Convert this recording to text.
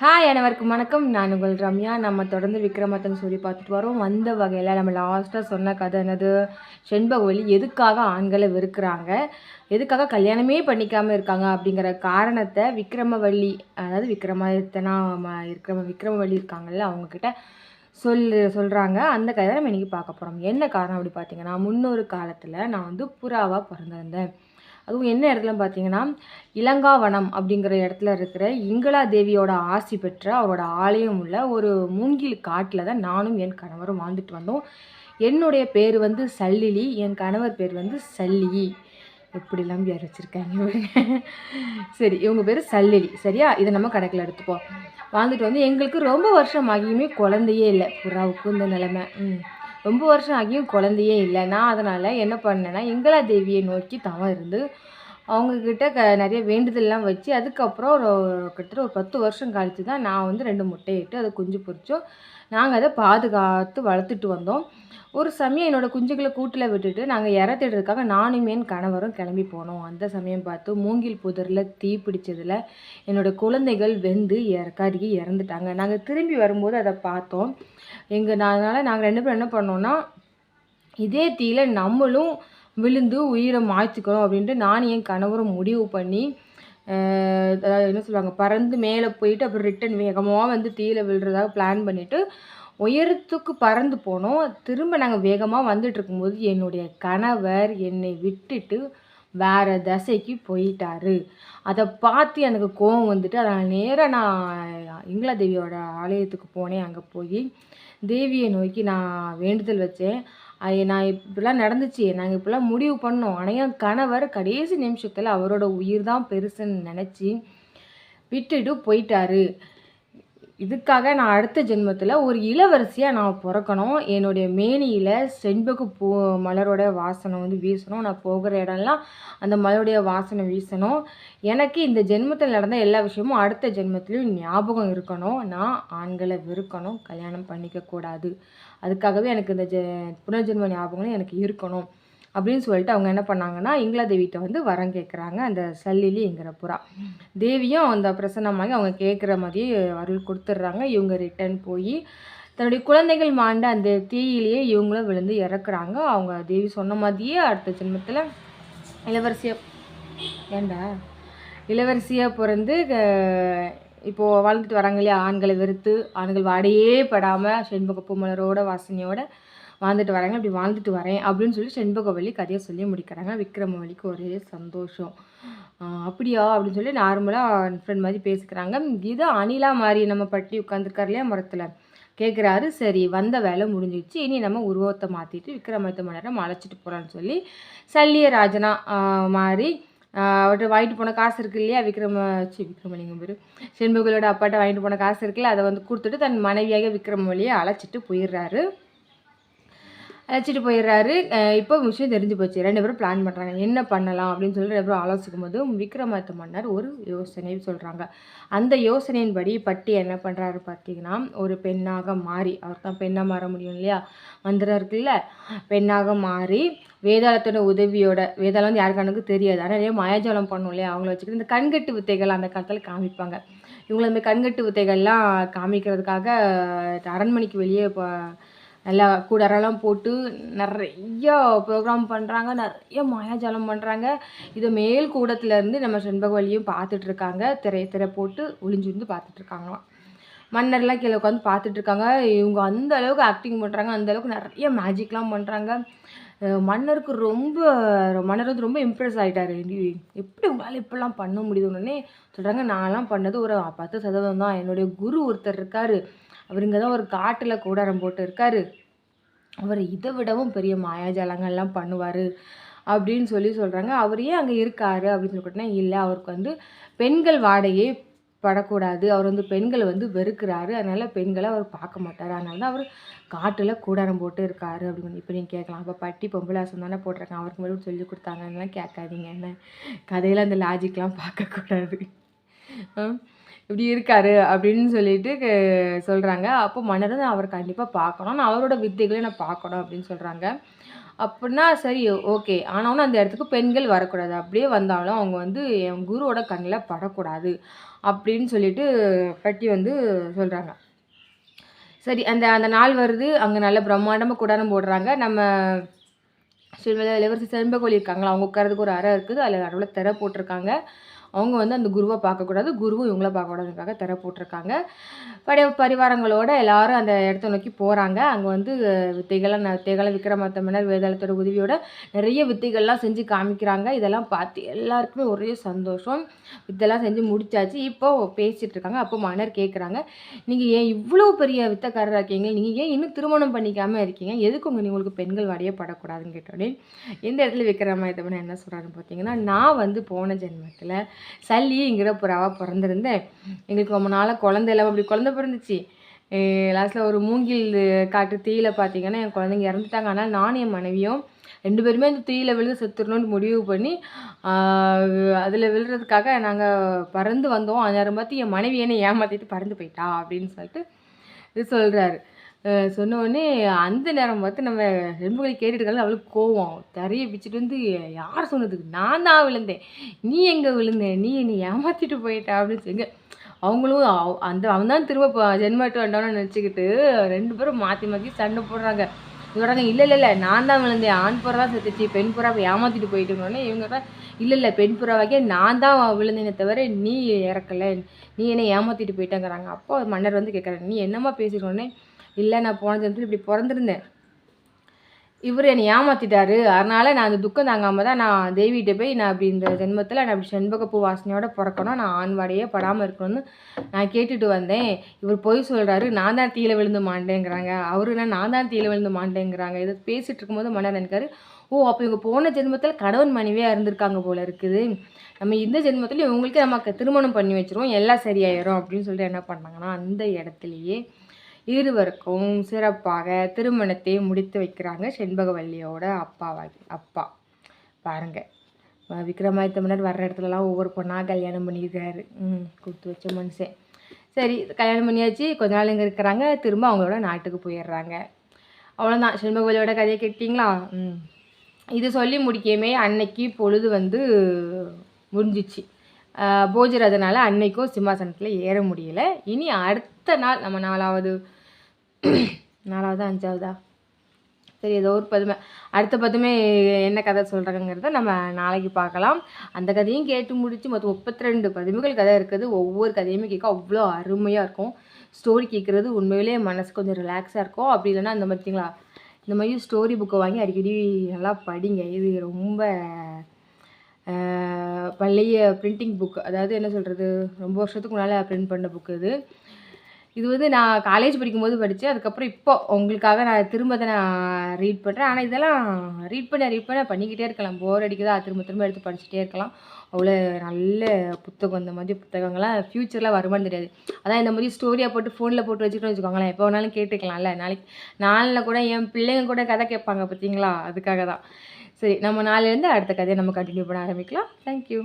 Hi அனைவருக்கும் வணக்கம். நான் உங்கள் ரம்யா. நம்ம தொடர்ந்து விக்ரமத்தன் சொல்லி பார்த்துட்டு வரோம். வந்த வகையில் நம்ம லாஸ்ட்டாக சொன்ன கதை என்னது? செண்பகவலி எதுக்காக ஆண்களை வெறுக்கிறாங்க? எதுக்காக கல்யாணமே பண்ணிக்காமல் இருக்காங்க? அப்படிங்கிற காரணத்தை விக்ரமவள்ளி அதாவது விக்ரமாதித்தனா இருக்கிற விக்ரம விக்ரமவள்ளி இருக்காங்கல்ல அவங்கக்கிட்ட சொல்லு சொல்கிறாங்க அந்த கதை நம்ம இன்றைக்கி பார்க்க போகிறோம் என்ன காரணம் அப்படி பார்த்தீங்கன்னா முன்னொரு காலத்தில் நான் வந்து புறாவாக பிறந்திருந்தேன். அதுவும் என்ன இடத்துல பார்த்தீங்கன்னா இலங்காவனம் அப்படிங்கிற இடத்துல இருக்கிற இங்களா தேவியோட ஆசி பெற்ற அவரோட ஆலயம் உள்ள ஒரு மூங்கில் காட்டில் தான் நானும் என் கணவரும் வாழ்ந்துட்டு வந்தோம். என்னுடைய பேர் வந்து சல்லிலி என் கணவர் பேர் வந்து சல்லி எப்படிலாம் பேர் வச்சுருக்காங்க இவங்க? சரி இவங்க பேர் சல்லிலி. சரியா? இதை நம்ம கணக்கில் எடுத்துப்போம். வாழ்ந்துட்டு வந்து எங்களுக்கு ரொம்ப வருஷம் ஆகியுமே குழந்தையே இல்லை. புறாவுக்கும் இந்த நிலமை. ம். ரொம்ப வருஷம் ஆகியும் குழந்தையே இல்லை. நான் அதனால் என்ன பண்ணேன்னா இங்களா தேவியை நோக்கி தவம் இருந்து அவங்கக்கிட்ட க நிறைய வேண்டுதல்லாம் வச்சு அதுக்கப்புறம் ஒரு கிட்டத்தட்ட ஒரு பத்து வருஷம் கழித்து தான் நான் வந்து ரெண்டு முட்டையிட்டு அதை குஞ்சு பொறிச்சோம் நாங்கள் அதை பாதுகாத்து வளர்த்துட்டு வந்தோம். ஒரு சமயம் என்னோடய குஞ்சுகளை கூட்டில் விட்டுட்டு நாங்கள் இறத்திடுறதுக்காக நானும் என் கணவரும் கிளம்பி போனோம். அந்த சமயம் பார்த்து மூங்கில் புதரில் தீ பிடிச்சதில் என்னோட குழந்தைகள் வெந்து இற கருகி இறந்துட்டாங்க. நாங்கள் திரும்பி வரும்போது அதை பார்த்தோம். எங்கள் அதனால் நாங்கள் ரெண்டு பேரும் என்ன பண்ணோன்னா இதே தீயில் நம்மளும் விழுந்து உயிரை மாய்ச்சிக்கிறோம் அப்படின்ட்டு நானும் என் கணவரும் முடிவு பண்ணி அதாவது என்ன சொல்லுவாங்க பறந்து மேலே போயிட்டு அப்புறம் ரிட்டன் வேகமாக வந்து தீயில விழுறதாக பிளான் பண்ணிவிட்டு உயரத்துக்கு பறந்து போனோம். திரும்ப நாங்கள் வேகமாக வந்துட்டு இருக்கும்போது என்னுடைய கணவர் என்னை விட்டுட்டு வேற தசைக்கு போயிட்டாரு. அதை பார்த்து எனக்கு கோவம் வந்துட்டு அதனால் நேராக நான் இங்கிலா தேவியோட ஆலயத்துக்கு போனேன். அங்கே போய் தேவியை நோக்கி நான் வேண்டுதல் வச்சேன். நான் இப்படிலாம் நடந்துச்சு நாங்கள் இப்படிலாம் முடிவு பண்ணோம். ஆனால் என் கணவர் கடைசி நிமிஷத்தில் அவரோட உயிர் தான் பெருசுன்னு நினச்சி விட்டுட்டு போயிட்டாரு. இதுக்காக நான் அடுத்த ஜென்மத்தில் ஒரு இளவரசியாக நான் பிறக்கணும். என்னுடைய மேனியில் செண்பகு பூ மலரோட வாசனை வந்து வீசணும். நான் போகிற இடம்லாம் அந்த மலருடைய வாசனை வீசணும். எனக்கு இந்த ஜென்மத்தில் நடந்த எல்லா விஷயமும் அடுத்த ஜென்மத்திலையும் ஞாபகம் இருக்கணும். நான் ஆண்களை வெறுக்கணும் கல்யாணம் பண்ணிக்கக்கூடாது. அதுக்காகவே எனக்கு இந்த ஜெ புனர்ஜென்ம ஞாபகம் எனக்கு இருக்கணும். அப்படின்னு சொல்லிட்டு அவங்க என்ன பண்ணாங்கன்னா இங்கிலா தேவிட்ட வந்து வரம் கேட்குறாங்க அந்த சல்லிலிங்கிற புறா. தேவியும் அந்த பிரசன்னமாகி அவங்க கேட்குற மாதிரியே அருள் கொடுத்துட்றாங்க. இவங்க ரிட்டர்ன் போய் தன்னுடைய குழந்தைகள் மாண்ட அந்த தீயிலேயே இவங்களும் விழுந்து இறக்குறாங்க. அவங்க தேவி சொன்ன மாதிரியே அடுத்த ஜென்மத்தில் இளவரசியாக ஏண்டா? இளவரசியாக பிறந்து இப்போது வாழ்ந்துட்டு வராங்க இல்லையா? ஆண்களை வெறுத்து ஆண்கள் வாடையே படாமல் செண்பக பூமலரோட வாசனையோட வாழ்ந்துட்டு வராங்க அப்படி வாழ்ந்துட்டு வரேன் அப்படின்னு சொல்லி செண்பகவல்லி கதையை சொல்லி முடிக்கிறாங்க. விக்ரமவல்லிக்கு ஒரே சந்தோஷம். அப்படியா? அப்படின்னு சொல்லி நார்மலாக ஃப்ரெண்ட் மாதிரி பேசிக்கிறாங்க. இது அணிலா மாதிரி நம்ம பட்டி உட்காந்துருக்கார் இல்லையா மரத்தில்? கேட்குறாரு சரி வந்த வேலை முடிஞ்சிடுச்சு. இனி நம்ம உருவத்தை மாற்றிட்டு விக்ரமாதித்த மன்னரம் அழைச்சிட்டு போகிறான்னு சொல்லி சல்லிய ராஜனா மாறி அவர்கிட்ட வாங்கிட்டு போன காசு இருக்கு இல்லையா? விக்ரம சி விக்ரமலிங்கம் பேர். செண்பகலோட அப்பாட்ட வாங்கிட்டு போன காசு இருக்குல்ல அதை வந்து கொடுத்துட்டு தன் மனைவியாக விக்ரமவழியை அழைச்சிட்டு போயிடுறாரு. அழைச்சிட்டு போயிடுறாரு. இப்போ விஷயம் தெரிஞ்சு போச்சு. ரெண்டு பேரும் பிளான் பண்ணுறாங்க என்ன பண்ணலாம் அப்படின்னு சொல்லி ரெண்டு பேரும் ஆலோசிக்கும் போது விக்ரமாதித்த மன்னர் ஒரு யோசனை சொல்கிறாங்க அந்த யோசனையின்படி பட்டி என்ன பண்ணுறாரு பார்த்தீங்கன்னா ஒரு பெண்ணாக மாறி அவர் தான் பெண்ணாக மாற முடியும் இல்லையா? மந்திரம் இருக்குல்ல பெண்ணாக மாறி வேதாளத்தோட உதவியோட வேதாளம் வந்து யாருக்கானுக்கு தெரியாது. ஆனால் நிறைய மாயாஜாலம் பண்ணும் இல்லையா? அவங்கள வச்சுக்கிட்டு இந்த கண்கட்டு வித்தைகள் அந்த காலத்தில் காமிப்பாங்க. இவங்களை இந்த கண்கட்டு வித்தைகள்லாம் காமிக்கிறதுக்காக அரண்மனைக்கு வெளியே இப்போ நல்லா கூடரெல்லாம் போட்டு நிறைய ப்ரோக்ராம் பண்ணுறாங்க நிறைய மாயாஜாலம் பண்ணுறாங்க இதை மேல் கூடத்துலேருந்து நம்ம செண்பகவல்லியும் பார்த்துட்டு இருக்காங்க திரை திரை போட்டு ஒளிஞ்சிருந்து பார்த்துட்ருக்காங்களாம். மன்னர்லாம் கீழே உட்காந்து பார்த்துட்ருக்காங்க. இவங்க அந்த அளவுக்கு ஆக்டிங் பண்ணுறாங்க அந்த அளவுக்கு நிறைய மேஜிக்லாம் பண்ணுறாங்க மன்னருக்கு ரொம்ப மன்னர் வந்து ரொம்ப இம்ப்ரெஸ் ஆகிட்டாரு எப்படி உங்களால் இப்படிலாம் பண்ண முடியுது? உடனே சொல்கிறாங்க நான்லாம் பண்ணது ஒரு பத்து சதவீதம் தான். என்னுடைய குரு ஒருத்தர் இருக்காரு. அவருங்க இங்கே தான் ஒரு காட்டில் கூடாரம் போட்டு இருக்காரு. அவர் இதை விடவும் பெரிய மாயாஜாலங்கள்லாம் பண்ணுவார். அப்படின்னு சொல்லி சொல்கிறாங்க அவர் ஏன் அங்கே இருக்காரு? அப்படின்னு சொல்லிட்டுனா இல்லை அவருக்கு வந்து பெண்கள் வாடையே படக்கூடாது. அவர் வந்து பெண்களை வந்து வெறுக்கிறாரு. அதனால் பெண்களை அவர் பார்க்க மாட்டார். அதனால தான் அவர் காட்டில் கூடாரம் போட்டு இருக்காரு அப்படின்னு. இப்போ நீங்கள் கேட்கலாம். அப்போ பட்டி பொம்பளாசம் தானே போட்டிருக்கான் அவருக்கு மட்டும் சொல்லி அதெல்லாம் கேட்காதீங்க. என்ன? கதையில் அந்த லாஜிக்லாம் பார்க்கக்கூடாது இப்படி இருக்காரு அப்படின்னு சொல்லிட்டு சொல்கிறாங்க அப்போ மன்னர் அவர் கண்டிப்பாக பார்க்கணும். நான் அவரோட வித்தைகளை நான் பார்க்கணும் அப்படின்னு சொல்கிறாங்க அப்படின்னா சரி ஓகே. ஆனாலும் அந்த இடத்துக்கு பெண்கள் வரக்கூடாது. அப்படியே வந்தாலும் அவங்க வந்து என் குருவோட கண்ணில் படக்கூடாது அப்படின்னு சொல்லிட்டு பட்டி வந்து சொல்கிறாங்க சரி அந்த அந்த நாள் வருது. அங்கே நல்ல பிரம்மாண்டமாக கூடாரம் போடுறாங்க. நம்ம இளவரசி செம்பகோழி இருக்காங்களா? அவங்க உட்காரதுக்கு ஒரு அறை இருக்குது. அதில் நடுவில் திரை போட்டிருக்காங்க. அவங்க வந்து அந்த குருவை பார்க்கக்கூடாது குருவும் இவங்கள பார்க்கக்கூடாதுக்காக திற போட்டிருக்காங்க. படி பரிவாரங்களோட எல்லாரும் அந்த இடத்த நோக்கி போகிறாங்க அங்கே வந்து வித்தைகள்லாம் வித்தைகளை விக்ரமாத்தமன்னர் வேதாளத்தோட உதவியோட நிறைய வித்தைகள்லாம் செஞ்சு காமிக்கிறாங்க. இதெல்லாம் பார்த்து எல்லாருக்குமே ஒரே சந்தோஷம். இதெல்லாம் செஞ்சு முடிச்சாச்சு. இப்போ பேசிகிட்டு இருக்காங்க அப்போ மன்னர் கேட்குறாங்க நீங்கள் ஏன் இவ்வளோ பெரிய வித்தக்காரராக இருக்கீங்க? நீங்கள் ஏன் இன்னும் திருமணம் பண்ணிக்காமல் இருக்கீங்க? எதுக்கு உங்கள் உங்களுக்கு பெண்கள் வரையப்படக்கூடாதுன்னு கேட்டோடனே இந்த இடத்துல விக்ரமாதித்தவன் என்ன சொல்கிறாருன்னு பார்த்தீங்கன்னா நான் வந்து போன ஜென்மத்தில் சல்லிங்கிற புறாவாக பிறந்திருந்தேன். எங்களுக்கு ரொம்ப நாளாக குழந்தை இல்லாமல் அப்படி குழந்த பிறந்துச்சு. லாஸ்ட்டில் ஒரு மூங்கில் காட்டு தீயில பார்த்தீங்கன்னா என் குழந்தைங்க இறந்துட்டாங்க. ஆனால் நானும் என் மனைவியும் ரெண்டு பேருமே அந்த தீயில விழுந்து செத்துடணும்னு முடிவு பண்ணி அதில் விழுறதுக்காக நாங்கள் பறந்து வந்தோம். அந்நேரம் பார்த்து என் மனைவி என்னை ஏமாற்றிட்டு பறந்து போயிட்டா அப்படின்னு சொல்லிட்டு இது சொல்கிறாரு சொன்னோடனே அந்த நேரம் பார்த்து நம்ம செண்புகளை கேட்டுட்டு அவளுக்கு கோவம். தரையை பிச்சுட்டு வந்து யார் சொன்னதுக்கு? நான் தான் விழுந்தேன். நீ எங்கே விழுந்த? நீ என்னை ஏமாற்றிட்டு போயிட்டா? அப்படின்னு சொல்லி அவங்களும் அந்த அவன் தான் திரும்ப ஜென்மட்டு வந்தவனு நினச்சிக்கிட்டு ரெண்டு பேரும் மாற்றி மாற்றி சண்டை போடுறாங்க. சொல்கிறாங்க இல்லை இல்லை இல்லை நான் தான் விழுந்தேன். ஆண் புறா தான் செத்துச்சு. பெண் புறாவை ஏமாற்றிட்டு போயிட்டுனோடனே இவங்க தான் இல்லை இல்லை பெண் புறாவாக்கே நான் தான் விழுந்தேனே தவிர நீ இறக்கலை. நீ என்னை ஏமாற்றிட்டு போயிட்டேங்கிறாங்க. அப்போ மன்னர் வந்து கேட்குறாங்க நீ என்னம்மா பேசுகிறோன்னே இல்லை நான் போன ஜென்மத்தில் இப்படி பிறந்திருந்தேன். இவர் என்னை ஏமாற்றிட்டாரு அதனால் நான் அந்த துக்கம் தாங்காமல் தான் நான் தேவிகிட்ட போய் நான் அப்படி இந்த ஜென்மத்தில் நான் அப்படி செண்பகப்பூ வாசனையோட பிறக்கணும். நான் ஆண் வாடையே படாமல் இருக்கணும்னு நான் கேட்டுட்டு வந்தேன். இவர் பொய் சொல்கிறாரு நான் தான் தீயில விழுந்து மாண்டேங்கிறாங்க அவரு என்ன நான் தான் தீயில விழுந்து மாண்டேங்கிறாங்க இதை பேசிகிட்டு இருக்கும்போது மன்னர் நினைக்காரு ஓ அப்போ இவங்க போன ஜென்மத்தில் கணவன் மனைவியாக இருந்திருக்காங்க போல இருக்குது. நம்ம இந்த ஜென்மத்துலேயும் இவங்களுக்கு நமக்கு திருமணம் பண்ணி வச்சுருவோம். எல்லாம் சரியாயிரும். அப்படின்னு சொல்லிட்டு என்ன பண்ணாங்கன்னா அந்த இடத்துலையே இருவருக்கும் சிறப்பாக திருமணத்தை முடித்து வைக்கிறாங்க செண்பகவல்லியோட அப்பாவாகி அப்பா. பாருங்கள் விக்ரமாதித்த மன்னர் வர்ற இடத்துலலாம் ஒவ்வொரு பொண்ணாக கல்யாணம் பண்ணியிருக்காரு ம் கொடுத்து வச்ச மனுஷன். சரி கல்யாணம் பண்ணியாச்சு. கொஞ்ச நாள் இங்கே இருக்கிறாங்க. திரும்ப அவங்களோட நாட்டுக்கு போயிடுறாங்க. அவ்வளோதான் செண்பகவல்லியோட கதையை கேட்டிங்களா? ம். இது சொல்லி முடிக்கவே அன்னைக்கு பொழுது வந்து முடிஞ்சிச்சு. போஜர் அன்னைக்கும் சிம்மாசனத்தில் ஏற முடியல. இனி அடுத்த நாள் நம்ம நாலாவது நாலாவதா அஞ்சாவதா? சரி ஏதோ ஒரு பதுமை. அடுத்த பதுமை என்ன கதை சொல்கிறாங்கிறத நம்ம நாளைக்கு பார்க்கலாம். அந்த கதையும் கேட்டு முடித்து மொத்தம் முப்பத்தி ரெண்டு பதுமைகள் கதை இருக்குது. ஒவ்வொரு கதையுமே கேட்க அவ்வளோ அருமையாக இருக்கும். ஸ்டோரி கேட்குறது உண்மையிலேயே மனசு கொஞ்சம் ரிலாக்ஸாக இருக்கும். அப்படி இல்லைன்னா இந்த மாதிரிங்களா இந்த மாதிரி ஸ்டோரி புக்கை வாங்கி அடிக்கடி நல்லா படிங்க. இது ரொம்ப பழைய பிரிண்டிங் புக் அதாவது என்ன சொல்கிறது ரொம்ப வருஷத்துக்கு முன்னால் பிரிண்ட் பண்ண புக்கு இது. இது வந்து நான் காலேஜ் படிக்கும்போது படித்தேன் அதுக்கப்புறம் இப்போ உங்களுக்காக நான் திரும்ப அதை நான் ரீட் பண்ணுறேன் ஆனால் இதெல்லாம் ரீட் பண்ண ரீட் பண்ண பண்ணிக்கிட்டே இருக்கலாம். போர் அடிக்குதா? திரும்ப திரும்ப எடுத்து படிச்சுட்டே இருக்கலாம். அவ்வளோ நல்ல புத்தகம். இந்த மாதிரி புத்தகங்கள்லாம் ஃப்யூச்சரில் வருமானு தெரியாது. அதான் இந்த மாதிரி ஸ்டோரியாக போட்டு ஃபோனில் போட்டு வச்சுக்கிட்டோம் வச்சுக்கோங்களேன். எப்போ வேணாலும் கேட்டுக்கலாம்ல. நாளைக்கு நாளில் கூட என் பிள்ளைங்க கூட கதை கேட்பாங்க பார்த்தீங்களா? அதுக்காக தான். சரி நம்ம நாளிலேருந்து அடுத்த கதையை நம்ம கண்டினியூ பண்ண ஆரம்பிக்கலாம். தேங்க்யூ